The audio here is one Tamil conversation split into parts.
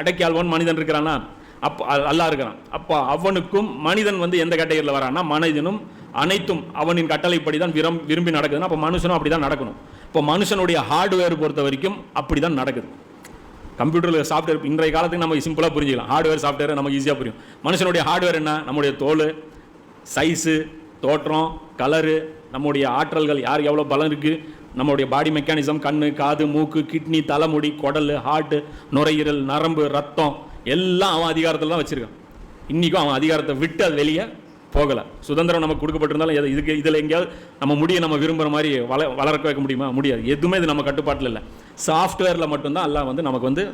அடக்கி ஆள்வன் மனிதன் இருக்கிறானா? அப்போ அல்லா இருக்கிறான். அப்போ அவனுக்கும் மனிதன் வந்து எந்த கேட்டகரியில் வரான்னா மனிதனும் அனைத்தும் அவனின் கட்டளைப்படி தான் விரும் விரும்பி நடக்குதுன்னா அப்போ மனுஷனும் அப்படி தான் நடக்கணும். இப்போ மனுஷனுடைய ஹார்ட்வேர் பொறுத்த வரைக்கும் அப்படி தான் நடக்குது கம்ப்யூட்டரில் சாஃப்ட்வேர் இன்றைய காலத்துக்கு நம்ம சிம்பிளாக புரிஞ்சிக்கலாம். ஹார்ட்வேர் சாஃப்ட்வேர் நமக்கு ஈஸியாக புரியும். மனுஷனுடைய ஹார்ட்வேர் என்ன? நம்முடைய தோல் சைஸு தோற்றம் கலரு நம்முடைய ஆற்றல்கள் யார் எவ்வளோ பலம் இருக்குது நம்மளுடைய பாடி மெக்கானிசம் கண் காது மூக்கு கிட்னி தலைமுடி குடல் ஹார்ட்டு நுரையீரல் நரம்பு ரத்தம் எல்லாம் அவன் அதிகாரத்தில் தான் வச்சுருக்கான். இன்றைக்கும் அவன் அதிகாரத்தை விட்டு அது வெளியே போகலை. சுதந்திரம் நமக்கு கொடுக்கப்பட்டிருந்தாலும் எது- இதுக்கு இதில் எங்கேயாவது நம்ம முடியை நம்ம விரும்புகிற மாதிரி வள வளர்க்க வைக்க முடியுமா? முடியாது. எதுவுமே இது நம்ம கட்டுப்பாட்டில் இல்லை. சாஃப்ட்வேரில் மட்டும்தான் எல்லாம் வந்து நமக்கு வந்து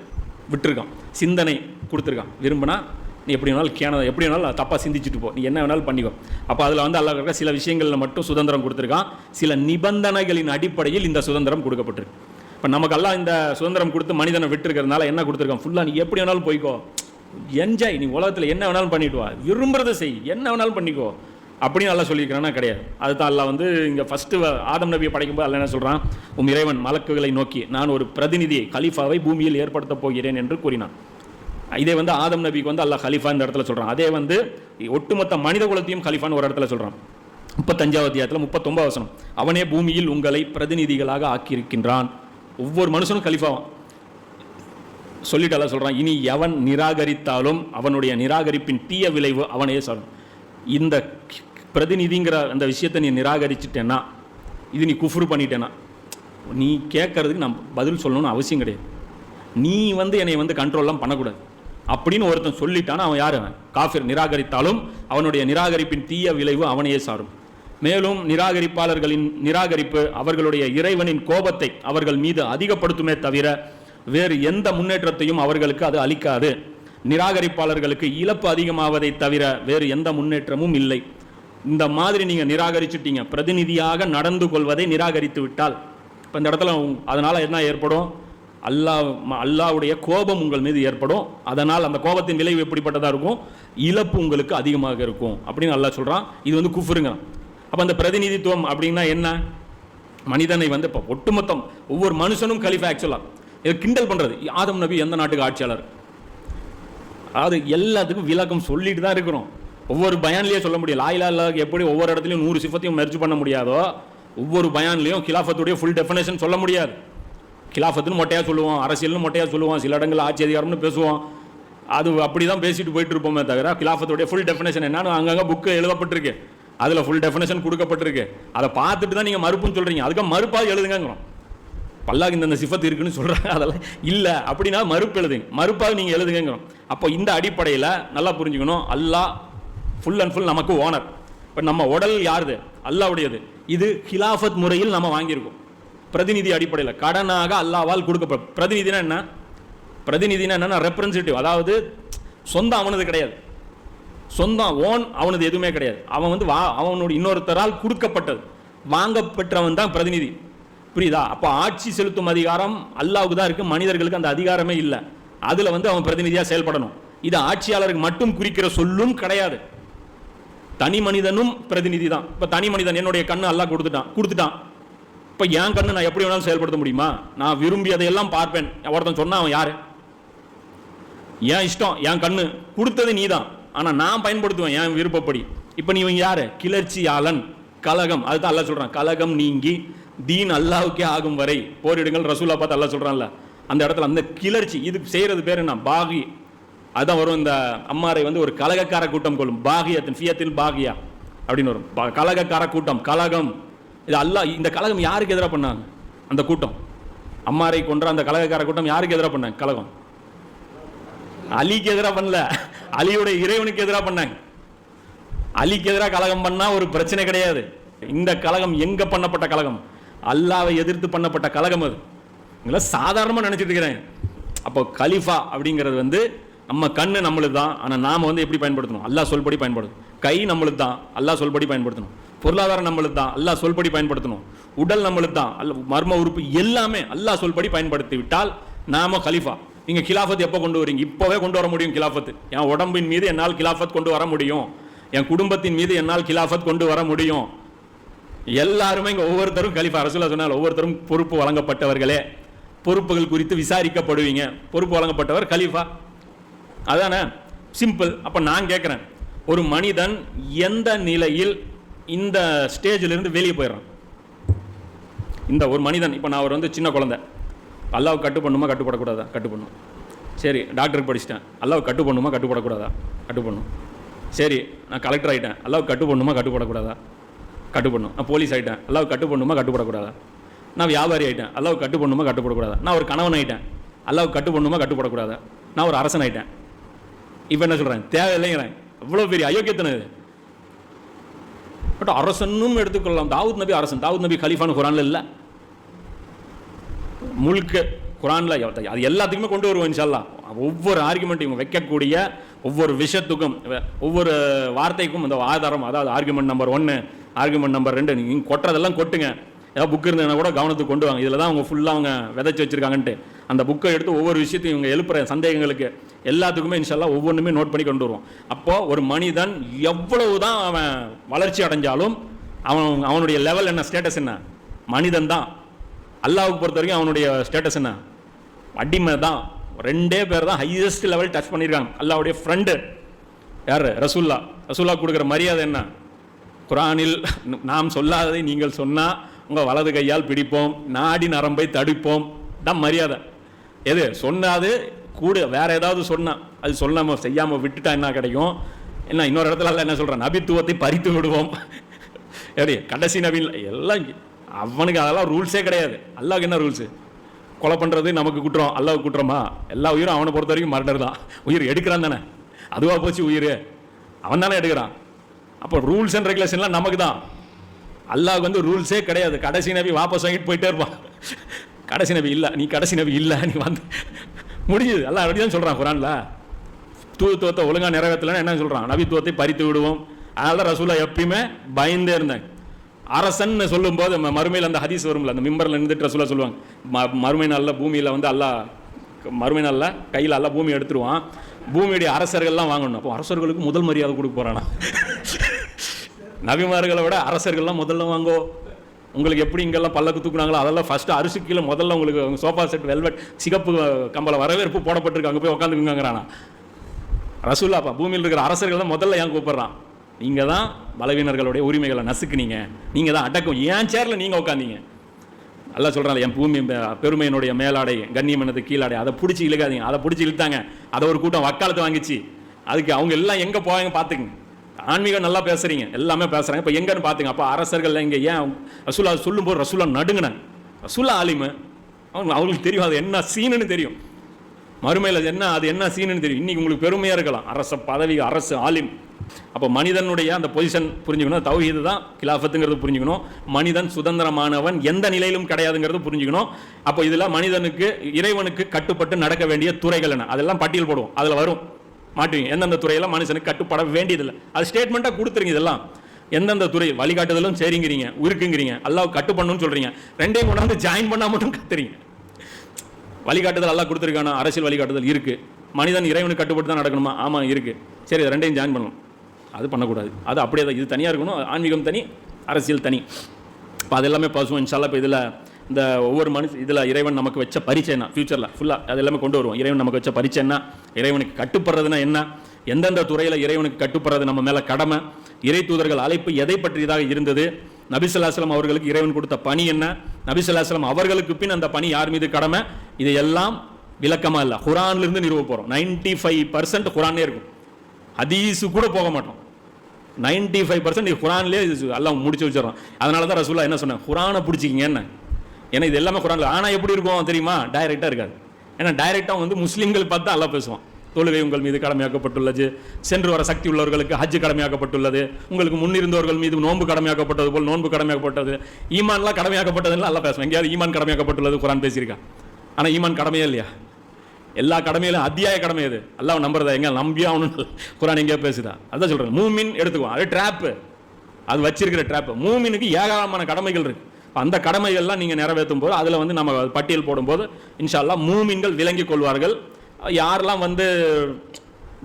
விட்டுருக்கான். சிந்தனை கொடுத்துருக்கான். விரும்பினா நீ எப்படி வேணாலும் கேன எப்படி வேணாலும் தப்பாக சிந்திச்சுட்டு போ. நீ என்ன வேணாலும் பண்ணிக்கோ. அப்போ அதில் வந்து அல்லாஹ் சில விஷயங்களில் மட்டும் சுதந்திரம் கொடுத்துருக்கான். சில நிபந்தனைகளின் அடிப்படையில் இந்த சுதந்திரம் கொடுக்கப்பட்டிருக்கு. இப்போ நமக்கு எல்லாம் இந்த சுதந்திரம் கொடுத்து மனிதனை விட்டுருக்கிறதுனால என்ன கொடுத்துருக்கான்? ஃபுல்லாக நீ எப்படி வேணாலும் போய்க்கோ. என்ஜாய் நீ உலகத்தில் என்ன வேணாலும் பண்ணிட்டு வா. விரும்புறதை செய். என்ன வேணாலும் பண்ணிக்கோ. அப்படின்னு நல்லா சொல்லியிருக்கிறானா கிடையாது. அதுதான் அல்லாஹ் வந்து இங்கே ஃபஸ்ட்டு ஆதம் நபியை படைக்கும்போது அல்ல என்ன சொல்கிறான் உம் இறைவன் மலக்குகளை நோக்கி நான் ஒரு பிரதிநிதியை கலீஃபாவை பூமியில் ஏற்படுத்தப் போகிறேன் என்று கூறினான். இதே வந்து ஆதம் நபிக்கு வந்து அல்லாஹ் கலீஃபா இந்த இடத்துல சொல்கிறான் அதே வந்து ஒட்டுமொத்த மனித குலத்தையும் கலீஃபான்னு ஒரு இடத்துல சொல்கிறான் முப்பத்தஞ்சாவது அத்தியாயத்தில் முப்பத்தொன்பது வசனம். அவனே பூமியில் உங்களை பிரதிநிதிகளாக ஆக்கியிருக்கின்றான். ஒவ்வொரு மனுஷனும் கலிஃபாவான் சொல்லிட்டு சொல்கிறான் இனி எவன் நிராகரித்தாலும் அவனுடைய நிராகரிப்பின் தீய விளைவு அவனையே சொல்லும் இந்த பிரதிநிதிங்கிற அந்த விஷயத்தை நீ நிராகரிச்சிட்டேன்னா இது நீ குஃப்ரு பண்ணிட்டேன்னா நீ கேட்கறதுக்கு நான் பதில் சொல்லணும்னு அவசியம் கிடையாது. நீ வந்து என்னை வந்து கண்ட்ரோல்லாம் பண்ணக்கூடாது. அப்படின்னு ஒருத்தன் சொல்லிட்டான் அவன் யார்? அவன் காஃபிர் நிராகரித்தாலும் அவனுடைய நிராகரிப்பின் தீய விளைவு அவனையே சாரும். மேலும் நிராகரிப்பாளர்களின் நிராகரிப்பு அவர்களுடைய இறைவனின் கோபத்தை அவர்கள் மீது அதிகப்படுத்துமே தவிர வேறு எந்த முன்னேற்றத்தையும் அவர்களுக்கு அது அளிக்காது. நிராகரிப்பாளர்களுக்கு இழப்பு அதிகமாவதை தவிர வேறு எந்த முன்னேற்றமும் இல்லை. இந்த மாதிரி நீங்கள் நிராகரிச்சுட்டீங்க. பிரதிநிதியாக நடந்து கொள்வதை நிராகரித்து விட்டால். இப்போ இந்த இடத்துல அதனால் என்ன ஏற்படும்? அல்லாஹ் ம- அல்லாஹ்வுடைய கோபம் உங்கள் மீது ஏற்படும். அதனால் அந்த கோபத்தின் விளைவு எப்படிப்பட்டதாக இருக்கும்? இழப்பு உங்களுக்கு அதிகமாக இருக்கும். அப்படின்னு அல்லாஹ் சொல்கிறான் இது வந்து குஃபுருங்க. அப்போ அந்த பிரதிநிதித்துவம் அப்படின்னா என்ன? மனிதனை வந்து இப்போ ஒட்டுமொத்தம் ஒவ்வொரு மனுஷனும் கலிஃபா ஆக்சுவலாக இதை கிண்டல் பண்ணுறது ஆதம் நபி எந்த நாட்டுக்கு ஆட்சியாளர்? அதாவது எல்லாத்துக்கும் விளக்கம் சொல்லிட்டு தான் இருக்கிறோம். ஒவ்வொரு பயான்லேயே சொல்ல முடியும். லாயிலா இல்லா எப்படி ஒவ்வொரு இடத்துலையும் நூறு சிஃபத்தையும் மெர்ஜ் பண்ண முடியாதோ ஒவ்வொரு பயான்லேயும் கிலாஃபத்துடைய ஃபுல் டெஃபினேஷன் சொல்ல முடியாது. கிலாஃபத்துன்னு மொட்டையாக சொல்லுவோம் அரசியல்னு மொட்டையாக சொல்லுவோம் சில இடங்களில் ஆட்சி அதிகாரம்னு பேசுவோம். அது அப்படி தான் பேசிட்டு போயிட்டு இருப்போமே தவிர கிலாஃபத்துடைய ஃபுல் டெஃபினேஷன் என்னன்னு அங்கங்கே புக்கு எழுதப்பட்டிருக்கு. அதில் ஃபுல் டெஃபினேஷன் கொடுக்கப்பட்டிருக்கு. அதை பார்த்துட்டு தான் நீங்கள் மறுப்புன்னு சொல்கிறீங்க அதுக்கு மறுப்பாக எழுதுங்கிறோம் பல்லாக்கு இந்த சிஃபத்து இருக்குன்னு சொல்கிறாங்க அதெல்லாம் இல்லை அப்படின்னா மறுப்பு எழுதுங்க. மறுப்பாக நீங்கள் எழுதுங்கிறோம் அப்போ இந்த அடிப்படையில் நல்லா புரிஞ்சுக்கணும். அல்லாஹ் ஃபுல் அண்ட் ஃபுல் நமக்கு ஓனர் இப்போ நம்ம உடல் யாருது? அல்லாவுடையது இது ஹிலாஃபத் முறையில் நம்ம வாங்கியிருக்கோம். பிரதிநிதி அடிப்படையில். கடனாக அல்லாவால் கொடுக்கப்படும். பிரதிநிதினா என்ன? பிரதிநிதினா என்னன்னா ரெப்ரசன்டேட்டிவ் அதாவது சொந்தம் அவனது கிடையாது. சொந்தம் ஓன் அவனது எதுவுமே கிடையாது. அவன் வந்து வா அவனோட இன்னொருத்தரால் கொடுக்கப்பட்டது. வாங்கப்பெற்றவன் தான் பிரதிநிதி. புரியுதா? அப்போ ஆட்சி செலுத்தும் அதிகாரம் அல்லாவுக்கு தான் இருக்குது மனிதர்களுக்கு அந்த அதிகாரமே இல்லை. அதில் வந்து அவன் பிரதிநிதியாக செயல்படணும். இது ஆட்சியாளருக்கு மட்டும் குறிக்கிற சொல்லும் கிடையாது. தனி மனிதனும் பிரதிநிதி தான். இப்போ தனி மனிதன் என்னுடைய கண்ணு அல்லா கொடுத்துட்டான். கொடுத்துட்டான். இப்போ என் கண்ணு நான் எப்படி வேணாலும் செயல்படுத்த முடியுமா? நான் விரும்பி அதையெல்லாம் பார்ப்பேன். ஒருத்தன் சொன்னா அவன் யாரு? என் இஷ்டம் என் கண்ணு. கொடுத்தது நீ தான் ஆனால் நான் பயன்படுத்துவேன் என் விருப்பப்படி. இப்போ நீ இவன் யாரு? கிளர்ச்சியாளன். கலகம். அதுதான் அல்லாஹ் சொல்கிறான் கலகம் நீங்கி தீன் அல்லாவுக்கே ஆகும் வரை. போரிடுங்கள். ரசூலா பார்த்து அல்லாஹ் சொல்கிறான்ல அந்த இடத்துல அந்த கிளர்ச்சி இது செய்கிறது பேர் என்ன? பாகி. அதுதான் வரும் இந்த அம்மாரை வந்து ஒரு கலகக்கார கூட்டம் கொள்ளும். பாகியத்தின் ஃபியத்தில் பாகியா அப்படின்னு வரும். கலகக்கார கூட்டம். கலகம். இது அல்லாஹ் இந்த கழகம் யாருக்கு எதிராக பண்ணாங்க? அந்த கூட்டம். அம்மாரை கொன்ற அந்த கலகக்கார கூட்டம் யாருக்கு எதிராக பண்ணாங்க? கழகம். அலிக்கு எதிராக பண்ணல. அலியுடைய இறைவனுக்கு எதிராக பண்ணாங்க. அலிக்கு எதிராக கழகம் பண்ணால் ஒரு பிரச்சனை கிடையாது. இந்த கலகம் எங்கே பண்ணப்பட்ட கழகம்? அல்லாவை எதிர்த்து பண்ணப்பட்ட கழகம் அது. இதெல்லாம் சாதாரணமாக நினச்சிட்டு இருக்கிறேன். அப்போ கலிஃபா அப்படிங்கிறது வந்து நம்ம கண்ணு நம்மளுக்கு தான் ஆனால் நாம் வந்து எப்படி பயன்படுத்தணும்? அல்லாஹ் சொல்படி பயன்படுத்தணும். கை நம்மளுக்கு தான் அல்லாஹ் சொல்படி பயன்படுத்தணும். பொருளாதாரம் நம்மளுக்கு தான். அல்லா சொல்படி பயன்படுத்தணும். உடல் நம்மளுக்கு தான். அல்ல மர்ம உறுப்பு எல்லாமே அல்லா சொல்படி பயன்படுத்தி விட்டால் நாம கலிஃபா. நீங்கள் கிலாஃபத் எப்போ கொண்டு வரீங்க? இப்போவே கொண்டு வர முடியும் கிலாஃபத்து. என் உடம்பின் மீது என்னால் கிலாஃபத் கொண்டு வர முடியும். என் குடும்பத்தின் மீது என்னால் கிலாஃபத் கொண்டு வர முடியும். எல்லாருமே இங்கே ஒவ்வொருத்தரும் கலிஃபா. ரசூலா சொன்னால் ஒவ்வொருத்தரும் பொறுப்பு வழங்கப்பட்டவர்களே. பொறுப்புகள் குறித்து விசாரிக்கப்படுவீங்க. பொறுப்பு வழங்கப்பட்டவர் கலிஃபா. அதானே? சிம்பிள் அப்போ நான் கேட்குறேன் ஒரு மனிதன் எந்த நிலையில் இந்த ஸ்டேஜிலிருந்து வெளியே போயிடுறான். இந்த ஒரு மனிதன் இப்போ நான் அவர் வந்து சின்ன குழந்தை. அல்லாவுக்கு கட்டு பண்ணுமா கட்டுப்படக்கூடாதா? கட்டு பண்ணும் சரி டாக்டருக்கு படிச்சிட்டேன். அல்லாவுக்கு கட்டு பண்ணுமா கட்டுப்படக்கூடாதா? கட்டு பண்ணும் சரி நான் கலெக்டர் ஆகிட்டேன் அல்லாவுக்கு கட்டு பண்ணுமா கட்டுப்படக்கூடாதா? கட்டு பண்ணும் நான் போலீஸ் ஆகிட்டேன் அல்லாவுக்கு கட்டு பண்ணுமா கட்டுப்படக்கூடாதா? நான் வியாபாரி ஆகிட்டேன் அல்லாவுக்கு கட்டு பண்ணுமா கட்டுப்படக்கூடாதா? நான் ஒரு கணவன் ஆகிட்டேன் அல்லாவுக்கு கட்டு பண்ணுமா கட்டுப்படக்கூடாதா? நான் ஒரு அரசன் ஆகிட்டேன் இப்போ என்ன சொல்கிறேன் தேவையில்லைங்கிறேன். இவ்வளோ பெரிய அயோக்கியத்தனை இது. பட் அரசனும் எடுத்துக்கொள்ளலாம். தாவூத் நபி அரசன். தாவூத் நபி கலீஃபான்னு குரானில் இல்லை. முழுக்க குரான்ல அது எல்லாத்துக்குமே கொண்டு வருவோம் இன்ஷால்லா ஒவ்வொரு ஆர்குமெண்ட்டையும் வைக்கக்கூடிய ஒவ்வொரு விஷயத்துக்கும் ஒவ்வொரு வார்த்தைக்கும் இந்த ஆதாரம் அதாவது ஆர்குமெண்ட் நம்பர் ஒன்று ஆர்குமெண்ட் நம்பர் ரெண்டு நீங்கள் கொட்டுறதெல்லாம் கொட்டுங்க. ஏதாவது புக் இருந்ததுன்னா கூட கவனத்துக்கு கொண்டு வாங்க. இதில் தான் அவங்க ஃபுல்லாக அவங்க விதைச்சி வச்சுருக்காங்கன்ட்டு. அந்த புக்கை எடுத்து ஒவ்வொரு விஷயத்தையும் இவங்க எழுப்புற சந்தேகங்களுக்கு எல்லாத்துக்குமே இன்ஷால்லா ஒவ்வொன்றுமே நோட் பண்ணி கொண்டு வருவோம். அப்போது ஒரு மனிதன் எவ்வளவு தான் அவன் வளர்ச்சி அடைஞ்சாலும் அவன் அவனுடைய லெவல் என்ன ஸ்டேட்டஸ் என்ன? மனிதன் தான். அல்லாவுக்கு பொறுத்த வரைக்கும் அவனுடைய ஸ்டேட்டஸ் என்ன? அடிமை தான். ரெண்டே பேர் தான் ஹையஸ்ட் லெவல் டச் பண்ணியிருக்காங்க அல்லாவுடைய ஃப்ரெண்டு யார்? ரசூல்லா. ரசூல்லா கொடுக்குற மரியாதை என்ன? குரானில் நாம் சொல்லாததை நீங்கள் சொன்னால் உங்கள் வலது கையால் பிடிப்போம் நாடி நரம்பை தடுப்போம். தான் மரியாதை. எது? சொன்னாது கூட வேற ஏதாவது சொன்னால் அது சொல்லாம செய்யாமல் விட்டுட்டா என்ன கிடைக்கும்? என்ன இன்னொரு இடத்துல என்ன சொல்கிறான் நபித்துவத்தை பறித்து விடுவோம். எப்படி? கடைசி நபின் எல்லாம் அவனுக்கு அதெல்லாம் ரூல்ஸே கிடையாது. அல்லாவுக்கு என்ன ரூல்ஸு? கொலை பண்ணுறது நமக்கு குற்றம் அல்லாஹ் குற்றமா? எல்லா உயிரும் அவனை பொறுத்த வரைக்கும் மர்டர் தான். உயிர் எடுக்கிறான் தானே. அதுவாக போச்சு உயிர். அவன் தானே எடுக்கிறான். அப்போ ரூல்ஸ் அண்ட் ரெகுலேஷன்லாம் நமக்கு தான். அல்லாவுக்கு வந்து ரூல்ஸே கிடையாது. கடைசி நபி வாபஸ் வாங்கிட்டு போயிட்டே இருப்பான். கடைசி நபி இல்லை நீ கடைசி நபி இல்லை நீ வந்து முடியுது எல்லாம் அப்படி தான் சொல்கிறான் குரானில். தூத்துவத்தை ஒழுங்கா நிறைவேற்றலன்னு என்ன சொல்கிறான் நபித்துவத்தை பறித்து விடுவோம். அதனால தான் ரசூலா எப்பயுமே பயந்தே இருந்தேன் அரசன்னு சொல்லும்போது ம- மறுமையில் அந்த ஹதீஸ் வரும்ல அந்த மிம்பரில் இருந்துட்டு ரசூலா சொல்லுவாங்க ம- மறுமை நாளில் பூமியில் வந்து அல்லா மறுமை நாளில் கையில் எல்லாம் பூமி எடுத்துருவான். பூமியுடைய அரசர்கள்லாம் வாங்கணும். அப்போ அரசர்களுக்கு முதல் மரியாதை கொடுக்க போகிறானா நபிமார்களை விட அரசர்கள்லாம் முதல்ல வாங்கோ. உங்களுக்கு எப்படி இங்கெல்லாம் பல்லக்கு தூக்குனாங்களோ அதெல்லாம் ஃபஸ்ட்டு அரிசி கீழே முதல்ல உங்களுக்கு சோஃபா செட் வெல்வெட் சிகப்பு கம்பளை வரவேற்பு போடப்பட்டிருக்கு. அங்கே போய் உட்காந்துக்குங்கிறானா ரசூல்லாப்பா பூமியில் இருக்கிற அரசர்கள் தான் முதல்ல ஏன் கூப்பிட்றான்? நீங்கள் தான் பலவீனர்களுடைய உரிமைகளை நசுக்குனீங்க. நீங்கள் தான் அடக்கம். ஏன் சேரில் நீங்கள் உட்காந்தீங்க நல்லா சொல்கிறாங்க என் பூமி பெருமையினுடைய மேலாடை கண்ணியமனது கீழாடை அதை பிடிச்சி இழுக்காதீங்க. அதை பிடிச்சி இழுத்தாங்க. அதை ஒரு கூட்டம் வக்காலத்து வாங்கிச்சு. அதுக்கு அவங்க எல்லாம் எங்கே போவாங்க பார்த்துக்குங்க ஆன்மீகம் நல்லா பேசுறீங்க. எல்லாமே பேசுகிறாங்க இப்போ எங்கன்னு பார்த்துங்க அப்போ அரசர்கள் இங்கே ஏன் ரசூலா சொல்லும்போது ரசூலா நடுங்கினாங்க. ரசூலா ஆலிமு. அவங்க அவங்களுக்கு தெரியும். அது என்ன சீனுன்னு தெரியும். மறுமையில் என்ன அது என்ன சீனுன்னு தெரியும். இன்றைக்கி உங்களுக்கு பெருமையாக இருக்கலாம். அரச பதவி அரசு ஆலிம். அப்போ மனிதனுடைய அந்த பொசிஷன் புரிஞ்சுக்கணும். தௌஹீது தான் கிலாஃபத்துங்கிறது புரிஞ்சுக்கணும். மனிதன் சுதந்திரமானவன் எந்த நிலையிலும் கிடையாதுங்கிறது புரிஞ்சுக்கணும். அப்போ இதில் மனிதனுக்கு இறைவனுக்கு கட்டுப்பட்டு நடக்க வேண்டிய துறைகள் என்ன? அதெல்லாம் பட்டியல் போடுவோம். அதில் வரும். மாட்டுவீங்க. எந்தெந்த துறையெல்லாம் மனுஷனுக்கு கட்டுப்பட வேண்டியதில்லை. அது ஸ்டேட்மெண்ட்டாக கொடுத்துருங்க இதெல்லாம். எந்தெந்த துறை வழிகாட்டுதலும் சரிங்கிறீங்க இருக்குங்கிறீங்க கட்டு கட்டுப்படணும்னு சொல்கிறீங்க ரெண்டையும் கொண்டாந்து ஜாயின் பண்ணால் மட்டும் கத்துறீங்க. வழிகாட்டுதல் எல்லாம் கொடுத்துருக்கானா? அரசியல் வழிகாட்டுதல் இருக்குது மனிதன் இறைவனுக்கு கட்டுப்பட்டு தான் நடக்கணுமா? ஆமாம் இருக்குது சரி ரெண்டையும் ஜாயின் பண்ணணும் அது பண்ணக்கூடாது. அது அப்படியே தான். இது தனியாக இருக்கணும். ஆன்மீகம் தனி அரசியல் தனி. இப்போ அது எல்லாமே பசுவோம். இன்ஷால்லாம் இப்போ இதில் இந்த ஒவ்வொரு மனுஷ இதில் இறைவன் நமக்கு வச்ச பரிச்சைனா என்ன? ஃபியூச்சரில் ஃபுல்லாக அது எல்லாமே கொண்டு வருவோம். இறைவன் நமக்கு வச்ச பரிச்சை என்ன? இறைவனுக்கு கட்டுப்படுறதுனா என்ன? எந்தெந்த துறையில் இறைவனுக்கு கட்டுப்படுறது நம்ம மேலே கடமை? இறை தூதர்கள் அழைப்பு எதை பற்றியதாக இருந்தது? நபிசல்லாஸ்லம் அவர்களுக்கு இறைவன் கொடுத்த பணி என்ன? நபிசல்லாஸ்லம் அவர்களுக்கு பின் அந்த பணி யார் மீது கடமை? இது எல்லாம் விளக்கமாக இல்லை. குரான்லேருந்து நிறுவ போகிறோம் நைன்டி ஃபைவ் பர்சன்ட் குரானே இருக்கும். ஹதீஸு கூட போக மாட்டோம். நைன்டி ஃபைவ் பர்சன்ட் குரான்லேயே எல்லாம் முடிச்சு வச்சிடறோம். அதனால தான் ரசூல்லா என்ன சொன்னேன் குரானை பிடிச்சிக்கிங்க என்ன? ஏன்னா இது எல்லாமே குரானில். ஆனால் எப்படி இருக்கும் தெரியுமா? டைரெக்டாக இருக்காது ஏன்னா டைரெக்டாக வந்து முஸ்லீம்கள் பார்த்து தான் பேசுவான். தொழுகை உங்கள் மீது கடமையாக்கப்பட்டுள்ளது. சென்று வர சக்தி உள்ளவர்களுக்கு ஹஜ் கடமையாக்கப்பட்டுள்ளது. உங்களுக்கு முன்னிருந்தவர்கள் மீது நோன்பு கடமையாக்கப்பட்டது போல் நோன்பு கடமையாக்கப்பட்டது. ஈமான்லாம் கடமையாக்கப்பட்டதுன்னு நல்லா பேசுவேன். எங்கேயாவது ஈமான் கடமையாக்கப்பட்டுள்ளது குரான் பேசியிருக்கான். ஆனால் ஈமான் கடமையே இல்லையா? எல்லா கடமையிலும் அத்தியாய கடமை அது. அல்லாஹ் நம்புறதா எங்க நம்பியா அவனு குரான் எங்கேயோ பேசுதா? அதான் சொல்கிறேன் மூமின் எடுத்துக்குவோம் அது ட்ராப்பு அது வச்சிருக்கிற ட்ராப்பு மூமினுக்கு ஏராளமான கடமைகள் இருக்குது அந்த கடமைகள்லாம் நீங்கள் நிறைவேற்றும் போது அதில் வந்து நம்ம பட்டியல் போடும்போது இன்ஷா மூமின்கள் விளங்கிக் கொள்வார்கள். யாரெல்லாம் வந்து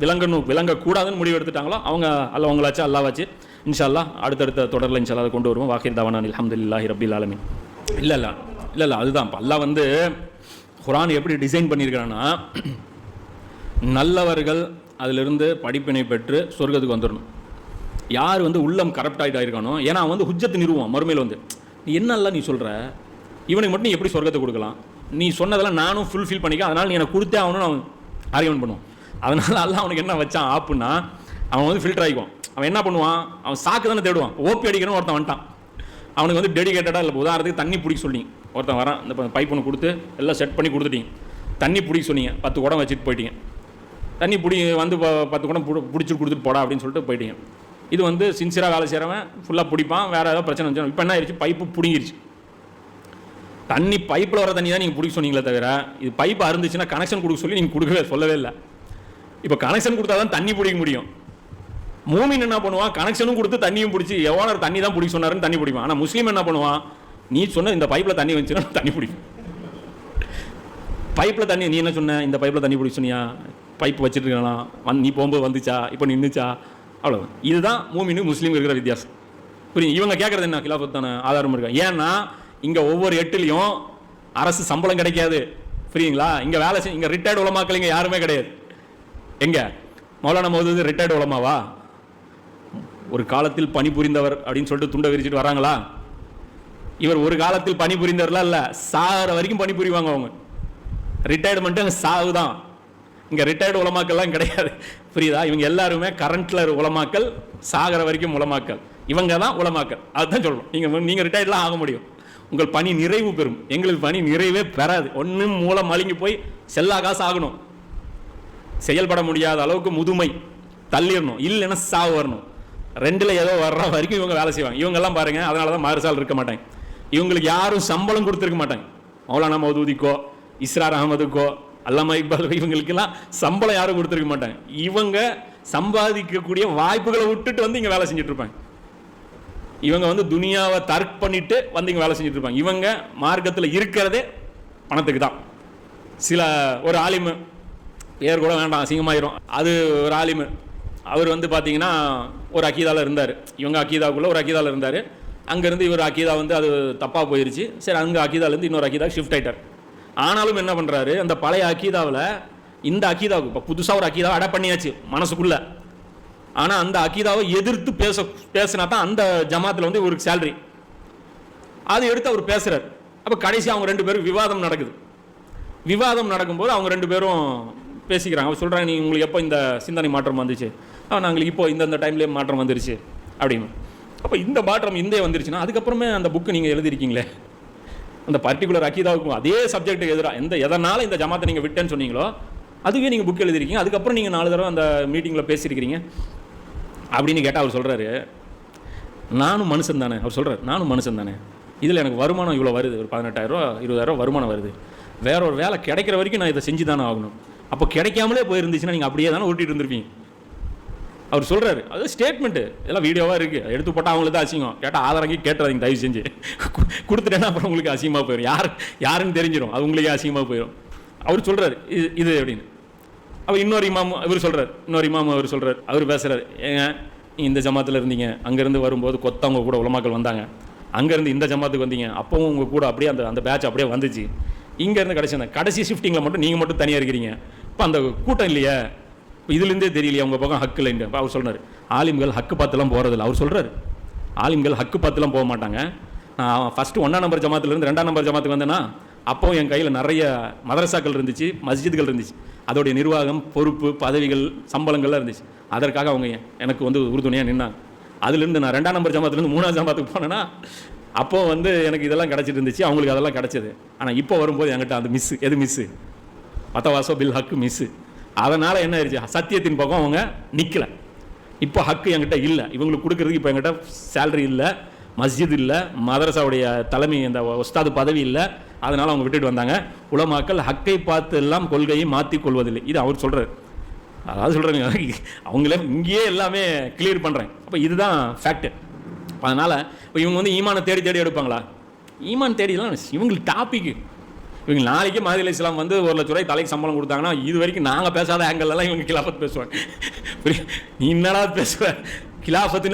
விளங்கணும் விளங்கக்கூடாதுன்னு முடிவு எடுத்துட்டாங்களோ அவங்க அல்ல அவங்களாச்சு அல்லா வச்சு இன்ஷால்லா அடுத்தடுத்த தொடரில் இன்ஷால்லா அதை கொண்டு வருவோம். வாஹிர் தவானான் அலமதுல்லாஹி ரபில் ஆலமீன். இல்லை இல்லை இல்லை இல்லை அதுதான். இப்போ வந்து குரான் எப்படி டிசைன் பண்ணியிருக்கிறான்னா நல்லவர்கள் அதிலிருந்து படிப்பினை பெற்று சொர்க்கத்துக்கு வந்துடணும் யார் வந்து உள்ளம் கரப்ட் ஆகிட்டு ஆயிருக்கானோ ஏன்னா அவன் வந்து ஹுஜ்ஜத்து நிறுவான் மறுமையில் வந்து. நீ என்னெல்லாம் நீ சொல்கிற இவனுக்கு மட்டும் நீ எப்படி சொர்க்கத்தை கொடுக்கலாம்? நீ சொன்னதெல்லாம் நானும் ஃபுல்ஃபில் பண்ணிக்க அதனால் நீ எனக்கு கொடுத்தே அவனும் அவன் ஆர்கியூமெண்ட் பண்ணுவான். அதனால் அல்ல அவனுக்கு என்ன வச்சான் ஆப்புன்னா அவன் வந்து ஃபில்டர் ஆகிக்குவான். அவன் என்ன பண்ணுவான்? அவன் சாக்கு தானே தேடுவான். ஓப்பி அடிக்கணும் ஒருத்தன் வந்துட்டான். அவனுக்கு வந்து டெடிகேட்டடாக இல்லை உதாரணத்துக்கு தண்ணி பிடிக்க சொல்லி. ஒருத்தன் வரான் இந்த பைப் ஒன்று கொடுத்து எல்லாம் செட் பண்ணி கொடுத்துட்டீங்க. தண்ணி பிடிக்க சொன்னீங்க பத்து குடம் வச்சுட்டு போயிட்டீங்க. தண்ணி பிடி வந்து பத்து குடம் பிடி பிடிச்சிட்டு கொடுத்துட்டு போடா அப்படின்னு சொல்லிட்டு போயிட்டீங்க. இது வந்து சின்சியராக வேலை செய்கிறவன் ஃபுல்லாக பிடிப்பான் வேறு ஏதாவது பிரச்சனை வந்துச்சு இப்போ என்ன ஆயிடுச்சு பைப்பு பிடுங்கிருச்சு. தண்ணி பைப்பில் வர தண்ணி தான் நீங்கள் பிடிக்க சொன்னீங்களே தவிர இது பைப் அருந்துச்சுன்னா கனெக்ஷன் கொடுக்க சொல்லி நீங்கள் கொடுக்கவே சொல்லவே இல்லை. இப்போ கனெக்ஷன் கொடுத்தா தான் தண்ணி பிடிக்க முடியும். மூமின் என்ன பண்ணுவான்? கனெக்ஷனும் கொடுத்து தண்ணியும் பிடிச்சி எவ்வளோ தண்ணி தான் பிடிக்க சொன்னாருன்னு தண்ணி பிடிப்பான். ஆனால் முஸ்லீம் என்ன பண்ணுவான்? நீ சொன்ன இந்த பைப்பில் தண்ணி வந்துச்சுன்னா தண்ணி பிடிக்கும். பைப்பில் தண்ணி நீ என்ன சொன்ன? இந்த பைப்பில் தண்ணி பிடிக்க சொன்னியா? பைப் வச்சுட்டு இருக்கலாம். வந் நீ போகும்போது வந்துச்சா? இப்போ நின்றுச்சா அவ்வளோ இதுதான் மூமினு முஸ்லீம் இருக்கிற வித்தியாசம். புரியுது? இவங்க கேட்குறது என்ன? கிலாஃபத் தானே ஆதாரம் இருக்கா? ஏன்னா இங்கே ஒவ்வொரு எட்டுலேயும் அரசு சம்பளம் கிடைக்காது. புரியுங்களா இங்கே வேலை செய் இங்கே ரிட்டையர்டு உலமாக்கள் இங்கே யாருமே கிடையாது. எங்கே? மௌலானா மௌதூது ரிட்டையர்டு உலமாவா? ஒரு காலத்தில் பணிபுரிந்தவர் அப்படின்னு சொல்லிட்டு துண்டை விரிச்சிட்டு வராங்களா? இவர் ஒரு காலத்தில் பணிபுரிந்தவர்லாம் இல்லை. சாகிற வரைக்கும் பணிபுரிவாங்க அவங்க. ரிட்டையர்மெண்ட்டு அங்கே சாவு தான் இங்கே ரிட்டையர்டு உலமாக்கள்லாம் கிடையாது. புரியுதா? இவங்க எல்லாருமே கரண்ட்டில் உலமாக்கல் சாகிற வரைக்கும் உலமாக்கல். இவங்க தான் உலமாக்கல். அதுதான் சொல்கிறோம் நீங்கள் நீங்கள் ரிட்டையர்ட்லாம் ஆக முடியும். உங்கள் பணி நிறைவு பெறும். எங்களுக்கு பணி நிறைவே பெறாது. ஒன்றும் மூலம் மழுங்கி போய் செல்லா காசு ஆகணும். செயல்பட முடியாத அளவுக்கு முதுமை தள்ளிடணும். இல்லைன்னா சாவு வரணும். ரெண்டில் ஏதோ வர்ற வரைக்கும் இவங்க வேலை செய்வாங்க. இவங்கெல்லாம் பாருங்கள் அதனால தான் மாறுசால் இருக்க மாட்டாங்க. இவங்களுக்கு யாரும் சம்பளம் கொடுத்துருக்க மாட்டாங்க. மௌலானா மௌதூதிக்கோ இஸ்ரார் அகமதுக்கோ அல்லாமா இக்பால் இவங்களுக்கெல்லாம் சம்பளம் யாரும் கொடுத்துருக்க மாட்டாங்க. இவங்க சம்பாதிக்கக்கூடிய வாய்ப்புகளை விட்டுட்டு வந்து இங்கே வேலை செஞ்சுட்டு இருப்பாங்க. இவங்க வந்து துனியாவை தர்க் பண்ணிட்டு வந்து இங்கே வேலை செஞ்சுட்டு இருப்பாங்க. இவங்க மார்க்கத்தில் இருக்கிறதே பணத்துக்கு தான். சில ஒரு ஆலிமு பேர் கூட வேண்டாம் அசிங்கமாயிரும். அது ஒரு ஆலிமு. அவர் வந்து பார்த்தீங்கன்னா ஒரு அக்கீதாவில் இருந்தார். இவங்க அக்கீதாவுக்குள்ளே ஒரு அக்கீதாவில் இருந்தார். அங்கேருந்து இவர் அக்கீதா வந்து அது தப்பாக போயிருச்சு. சரி அங்கே அக்கீதாலேருந்து இன்னொரு அக்கீதா ஷிஃப்ட் ஆகிட்டார் ஆனாலும் என்ன பண்ணுறாரு அந்த பழைய அக்கீதாவில் இந்த அக்கீதாவுக்கு இப்போ புதுசாக ஒரு அக்கீதாவை அடை பண்ணியாச்சு மனசுக்குள்ளே. ஆனால் அந்த அக்கீதாவை எதிர்த்து பேச பேசினா தான் அந்த ஜமாத்தில் வந்து இவருக்கு சேல்ரி அதை எடுத்து அவர் பேசுகிறார் அப்போ கடைசி அவங்க ரெண்டு பேரும் விவாதம் நடக்குது. விவாதம் நடக்கும்போது அவங்க ரெண்டு பேரும் பேசிக்கிறாங்க. அவர் சொல்கிறாங்க நீ உங்களுக்கு எப்போ இந்த சிந்தனை மாற்றம் வந்துச்சு? ஆ நாங்களுக்கு இப்போ இந்த டைம்லேயே மாற்றம் வந்துருச்சு. அப்படின்னு. அப்போ இந்த மாற்றம் இந்தே வந்துருச்சுன்னா அதுக்கப்புறமே அந்த புக்கு நீங்கள் எழுதிருக்கீங்களே அந்த பர்டிகுலர் அக்கீதாவுக்கும் அதே சப்ஜெக்ட்டுக்கு எதிராக எந்த எதனால் இந்த ஜமாத்தை நீங்கள் விட்டேன்னு சொன்னீங்களோ அதுவே நீங்கள் புக் எழுதிருக்கீங்க அதுக்கப்புறம் நீங்கள் நாலு தடவை அந்த மீட்டிங்கில் பேசியிருக்கிறீங்க. அப்படின்னு கேட்டால் அவர் சொல்கிறாரு நானும் மனுஷன் தானே. அவர் சொல்கிறார் நானும் மனுஷன் தானே. இதில் எனக்கு வருமானம் இவ்வளோ வருது. ஒரு பதினெட்டாயிரரூவா இருபதாயிரரூவா வருமானம் வருது. வேற ஒரு வேலை கிடைக்கிற வரைக்கும் நான் இதை செஞ்சு தானே ஆகணும். அப்போ கிடைக்காமலே போயிருந்துச்சுன்னா நீங்கள் அப்படியே தானே ஓட்டிகிட்டு இருந்திருப்பீங்க. அவர் சொல்கிறாரு அது ஸ்டேட்மெண்ட்டு எல்லாம் வீடியோவாக இருக்குது எடுத்து போட்டால் அவங்களுக்கு தான் அசிங்கம். கேட்டால் ஆதாரங்கி கேட்டுறாதீங்க தயவு செஞ்சு. கொடுத்துட்டேன்னா அப்புறம் உங்களுக்கு அசிங்கமாக போயிடும் யார் யாருன்னு தெரிஞ்சிடும் அது உங்களுக்கே அசிங்கமாக போயிடும் அவர் சொல்கிறாரு இது இது அப்படின்னு. அவர் இன்னொரு இமாம் இவர் சொல்கிறார் இன்னொரு இமாம் அவர் சொல்கிறார் அவர் பேசுகிறார் ஏங்க நீ இந்த ஜமாத்தில் இருந்தீங்க. அங்கேருந்து வரும்போது கொத்தவங்க கூட உலமாக்கள் வந்தாங்க. அங்கேருந்து இந்த ஜமாத்துக்கு வந்தீங்க. அப்பவும் உங்கள் கூட அப்படியே அந்த அந்த பேட்ச் அப்படியே வந்துச்சு. இங்கேருந்து கடைசி அந்த கடைசி ஷிஃப்டிங்கில் மட்டும் நீங்கள் மட்டும் தனியாக இருக்கிறீங்க. இப்போ அந்த கூட்டம் இல்லையே. இப்போ இதுலேருந்தே தெரியலையே அவங்க பக்கம் ஹக்கு இல்லைன்னு அவர் சொல்கிறார் ஆலிம்கள் ஹக்கு பார்த்துலாம் போகிறதில்ல அவர் சொல்கிறாரு ஆலிம்கள் ஹக்கு பார்த்துலாம் போக மாட்டாங்க. நான் ஃபஸ்ட்டு ஒன்றாம் நம்பர் ஜமாத்துலேருந்து ரெண்டாம் நம்பர் ஜமாத்துக்கு வந்தேன்னா அப்போ என் கையில் நிறைய மதரசாக்கள் இருந்துச்சு மஸ்ஜிதுகள் இருந்துச்சு. அதோடைய நிர்வாகம் பொறுப்பு பதவிகள் சம்பளங்கள்லாம் இருந்துச்சு. அதற்காக அவங்க எனக்கு வந்து உறுதுணையாக நின்னாங்க. அதுலேருந்து நான் ரெண்டாம் நம்பர் ஜமாத்துலேருந்து மூணாம் ஜமாத்துக்கு போனேன்னா அப்போ வந்து எனக்கு இதெல்லாம் கிடச்சிட்டு இருந்துச்சு. அவங்களுக்கு அதெல்லாம் கிடச்சிது. ஆனால் இப்போ வரும்போது என்கிட்ட அந்த மிஸ்ஸு எது மிஸ்ஸு பத்தவாசோ பில் ஹக்கு மிஸ்ஸு அதனால் என்ன ஆயிடுச்சு? சத்தியத்தின் பக்கம் அவங்க நிற்கலை இப்போ ஹக்கு என்கிட்ட இல்லை. இவங்களுக்கு கொடுக்கறதுக்கு இப்போ என்கிட்ட சேலரி இல்லை. மஸ்ஜித் இல்லை. மதரசாவுடைய தலைமை அந்த உஸ்தாது பதவி இல்லை. அதனால் அவங்க விட்டுட்டு வந்தாங்க. உலமாக்கள் ஹக்கை பார்த்து எல்லாம் கொள்கையை மாற்றி கொள்வதில்லை. இது அவர் சொல்கிறார் அதாவது சொல்கிறேங்க அவங்களே இங்கேயே எல்லாமே கிளியர் பண்ணுறேன் அப்போ இதுதான் ஃபேக்ட்டு அதனால் இப்போ இவங்க வந்து ஈமானை தேடி தேடி எடுப்பாங்களா? ஈமான் தேடிலாம் இவங்களுக்கு டாப்பிக்கு இவங்க நாளைக்கு மாதிரி இஸ்லாம் வந்து ஒரு லட்ச ரூபாய் தலைக்கு சம்பளம் கொடுத்தாங்கன்னா இது வரைக்கும் நாங்கள் பேசாத ஆங்கிள் எல்லாம் இவங்க கிலாஃபத் பேசுவாங்க. நீ என்னடா பேசுவ கிலாஃபத்துன்னு